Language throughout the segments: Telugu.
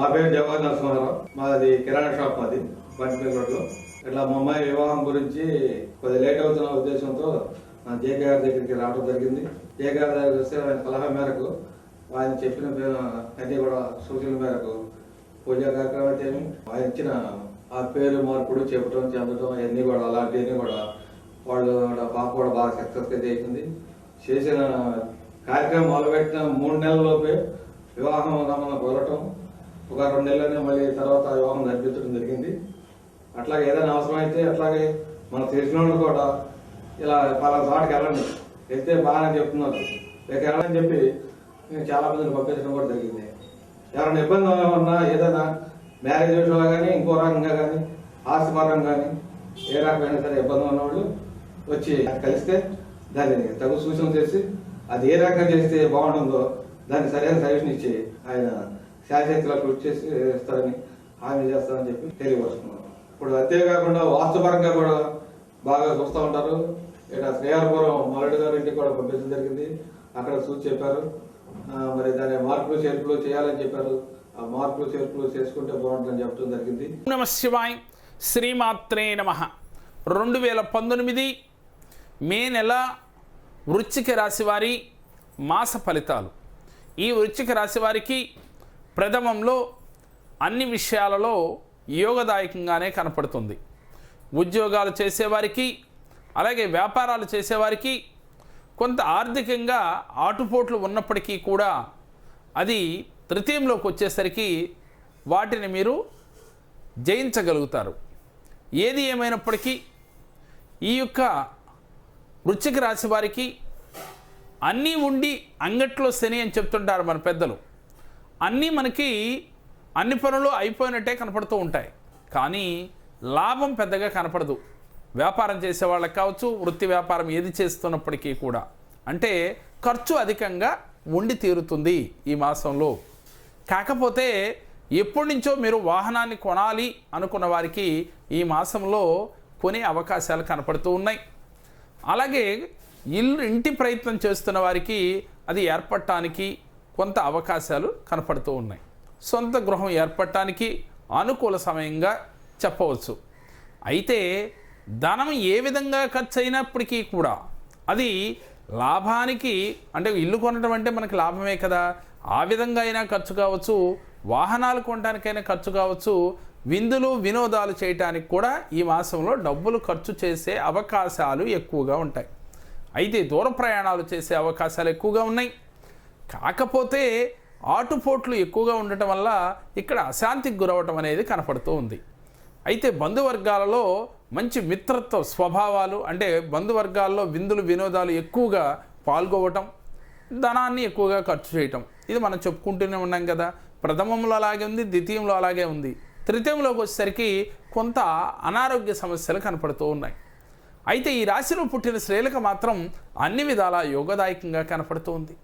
నా పేరు జవహర్ నరసింహారావు. మాది కిరాణా షాప్ మాది బంటిపల్లి రోడ్లో. ఇట్లా మా అమ్మాయి వివాహం గురించి కొద్ది లేట్ అవుతున్న ఉద్దేశంతో జేకే గారి దగ్గరికి రావడం జరిగింది. జేకే గారి దగ్గర వస్తే ఆయన సలహా మేరకు ఆయన చెప్పిన అన్ని కూడా సూచనల మేరకు పూజా కార్యక్రమం చేయడం ఆయన ఇచ్చిన ఆ పేరు మార్పుడు చెప్పడం చెందడం అవన్నీ కూడా అలాంటివన్నీ కూడా వాళ్ళు పాప కూడా బాగా సక్సెస్గా చేసింది. చేసిన కార్యక్రమం మొదలుపెట్టిన మూడు నెలల లోపే వివాహం రమ్మని కోరటం ఒక రెండు నెలలనే మళ్ళీ తర్వాత వివాహం జరిపించడం జరిగింది. అట్లాగే ఏదైనా అవసరం అయితే అట్లాగే మన తెలిసిన వాళ్ళు కూడా ఇలా పలానా చోటకి వెళ్ళండి. వెళ్తే బాగానే చెప్తున్నారు. లేక వెళ్ళని చెప్పి నేను చాలా మందిని పంపించడం కూడా జరిగింది. ఎవరైనా ఇబ్బంది ఉన్నా ఏదైనా మ్యారేజ్ విషయంలో కానీ ఇంకో రకంగా కానీ ఆస్తిపరంగా కానీ ఏ రకమైన సరే ఇబ్బంది ఉన్నవాళ్ళు వచ్చి కలిస్తే దాన్ని తగు సూచన చేసి అది ఏ రకంగా చేస్తే బాగుంటుందో దానికి సరైన సజెషన్ ఇచ్చి ఆయన శాశ్వతలో కృషి చేస్తారని హామీ చేస్తారని చెప్పి తెలియపరుస్తున్నాను ఇప్పుడు అంతేకాకుండా వాస్తుపరంగా కూడా బాగా చూస్తూ ఉంటారు. ఇక్కడ శ్రీహరిపురం మరడి గారి ఇంటికి కూడా పంపించడం జరిగింది. అక్కడ చూసి చెప్పారు. మరి దాని మార్పులు చేర్పులు చేయాలని చెప్పారు. ఆ మార్పులు చేర్పులు చేసుకుంటే బాగుంటుందని చెప్పడం జరిగింది. నమ శివాయ్ శ్రీమాత్రే నమ. రెండు వేల పంతొమ్మిది మే నెల వృశ్చిక రాశి వారి మాస ఫలితాలు. ఈ వృశ్చిక రాశి వారికి ప్రథమంలో అన్ని విషయాలలో యోగదాయకంగానే కనపడుతుంది. ఉద్యోగాలు చేసేవారికి అలాగే వ్యాపారాలు చేసేవారికి కొంత ఆర్థికంగా ఆటుపోట్లు ఉన్నప్పటికీ కూడా అది తృతీయంలోకి వచ్చేసరికి వాటిని మీరు జయించగలుగుతారు. ఏది ఏమైనప్పటికీ ఈ యొక్క వృశ్చిక రాశి వారికి అన్నీ ఉండి అంగట్లో శని అని చెప్తుంటారు మన పెద్దలు. అన్నీ మనకి అన్ని పనులు అయిపోయినట్టే కనపడుతూ ఉంటాయి. కానీ లాభం పెద్దగా కనపడదు. వ్యాపారం చేసే వాళ్ళకి కావచ్చు వృత్తి వ్యాపారం ఏది చేస్తున్నప్పటికీ కూడా. అంటే ఖర్చు అధికంగా ఉండి తీరుతుంది ఈ మాసంలో. కాకపోతే ఎప్పటి నుంచో మీరు వాహనాన్ని కొనాలి అనుకున్న వారికి ఈ మాసంలో కొనే అవకాశాలు కనపడుతూ ఉన్నాయి. అలాగే ఇల్లు ఇంటి ప్రయత్నం చేస్తున్న వారికి అది ఏర్పడటానికి కొంత అవకాశాలు కనపడుతూ ఉన్నాయి. సొంత గృహం ఏర్పడటానికి అనుకూల సమయంగా చెప్పవచ్చు. అయితే ధనం ఏ విధంగా ఖర్చు అయినప్పటికీ కూడా అది లాభానికి అంటే ఇల్లు కొనడం అంటే మనకి లాభమే కదా. ఆ విధంగా అయినా ఖర్చు కావచ్చు. వాహనాలు కొనడానికైనా ఖర్చు కావచ్చు. విందులు వినోదాలు చేయటానికి కూడా ఈ మాసంలో డబ్బులు ఖర్చు చేసే అవకాశాలు ఎక్కువగా ఉంటాయి. అయితే దూర ప్రయాణాలు చేసే అవకాశాలు ఎక్కువగా ఉన్నాయి. కాకపోతే ఆటుపోట్లు ఎక్కువగా ఉండటం వల్ల ఇక్కడ అశాంతికి గురవటం అనేది కనపడుతూ ఉంది. అయితే బంధువర్గాలలో మంచి మిత్రత్వ స్వభావాలు అంటే బంధువర్గాల్లో విందులు వినోదాలు ఎక్కువగా పాల్గొవటం ధనాన్ని ఎక్కువగా ఖర్చు చేయటం ఇది మనం చెప్పుకుంటూనే ఉన్నాం కదా. ప్రథమంలో అలాగే ఉంది ద్వితీయంలో అలాగే ఉంది. తృతీయంలోకి వచ్చేసరికి కొంత అనారోగ్య సమస్యలు కనపడుతూ ఉన్నాయి. అయితే ఈ రాశిలో పుట్టిన స్త్రీలకు మాత్రం అన్ని విధాల యోగదాయకంగా కనపడుతూ ఉంది.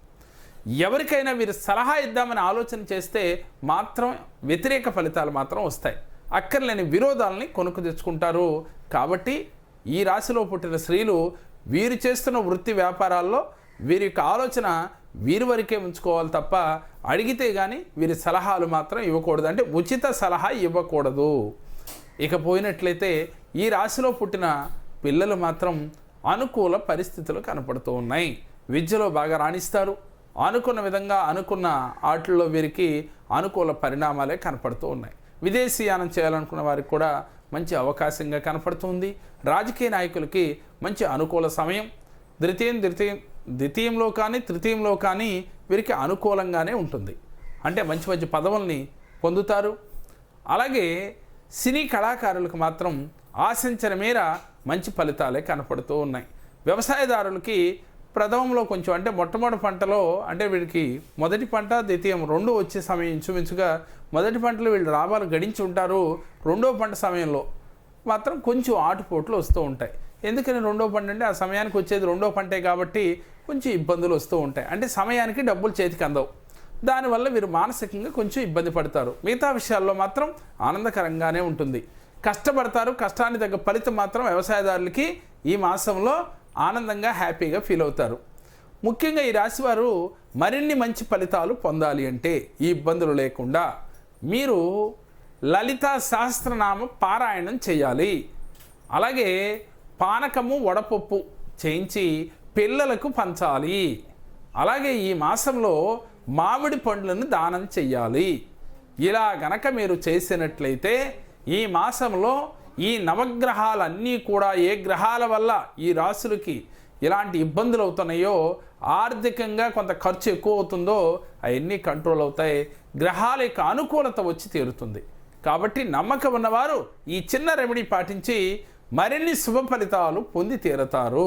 ఎవరికైనా వీరు సలహా ఇద్దామని ఆలోచన చేస్తే మాత్రం వ్యతిరేక ఫలితాలు మాత్రం వస్తాయి. అక్కర్లేని విరోధాలని కొనుక్కు తెచ్చుకుంటారు. కాబట్టి ఈ రాశిలో పుట్టిన స్త్రీలు వీరు చేస్తున్న వృత్తి వ్యాపారాల్లో వీరి యొక్క ఆలోచన వీరి వరకే ఉంచుకోవాలి తప్ప అడిగితే కానీ వీరి సలహాలు మాత్రం ఇవ్వకూడదు. అంటే ఉచిత సలహా ఇవ్వకూడదు. ఇక పోయినట్లయితే ఈ రాశిలో పుట్టిన పిల్లలు మాత్రం అనుకూల పరిస్థితులు కనపడుతూ ఉన్నాయి. విద్యలో బాగా రాణిస్తారు. అనుకున్న విధంగా అనుకున్న ఆటల్లో వీరికి అనుకూల పరిణామాలే కనపడుతూ ఉన్నాయి. విదేశీయానం చేయాలనుకున్న వారికి కూడా మంచి అవకాశంగా కనపడుతుంది. రాజకీయ నాయకులకి మంచి అనుకూల సమయం. ద్వితీయం ద్వితీయం ద్వితీయంలో కానీ తృతీయంలో కానీ వీరికి అనుకూలంగానే ఉంటుంది. అంటే మంచి మంచి పదవుల్ని పొందుతారు. అలాగే సినీ కళాకారులకు మాత్రం ఆశించిన మేర మంచి ఫలితాలే కనపడుతూ ఉన్నాయి. వ్యవసాయదారులకి ప్రథమంలో కొంచెం అంటే మొట్టమొదటి పంటలో అంటే వీడికి మొదటి పంట ద్వితీయం రెండు వచ్చే సమయం ఇంచుమించుగా మొదటి పంటలో వీళ్ళు లాభాలు గడించి ఉంటారు. రెండో పంట సమయంలో మాత్రం కొంచెం ఆటుపోట్లు వస్తూ ఉంటాయి. ఎందుకని రెండో పంట అంటే ఆ సమయానికి వచ్చేది రెండో పంటే కాబట్టి కొంచెం ఇబ్బందులు వస్తూ ఉంటాయి. అంటే సమయానికి డబ్బులు చేతికి అందవు. దానివల్ల వీరు మానసికంగా కొంచెం ఇబ్బంది పడతారు. మిగతా విషయాల్లో మాత్రం ఆనందకరంగానే ఉంటుంది. కష్టపడతారు. కష్టానికి తగ్గ ఫలితం మాత్రం వ్యవసాయదారులకి ఈ మాసంలో ఆనందంగా హ్యాపీగా ఫీల్ అవుతారు. ముఖ్యంగా ఈ రాశివారు మరిన్ని మంచి ఫలితాలు పొందాలి అంటే ఈ ఇబ్బందులు లేకుండా మీరు లలితా సహస్రనామ పారాయణం చేయాలి. అలాగే పానకము వడపప్పు చేయించి పిల్లలకు పంచాలి. అలాగే ఈ మాసంలో మామిడి పండ్లను దానం చెయ్యాలి ఇలా గనక మీరు చేసినట్లయితే ఈ మాసంలో ఈ నవగ్రహాలన్నీ కూడా ఏ గ్రహాల వల్ల ఈ రాశులకి ఇలాంటి ఇబ్బందులు అవుతున్నాయో ఆర్థికంగా కొంత ఖర్చు ఎక్కువ అవుతుందో అవన్నీ కంట్రోల్ అవుతాయి. గ్రహాల యొక్క అనుకూలత వచ్చి తీరుతుంది. కాబట్టి నమ్మకం ఉన్నవారు ఈ చిన్న రెమెడీ పాటించి మరిన్ని శుభ ఫలితాలు పొంది తీరతారు.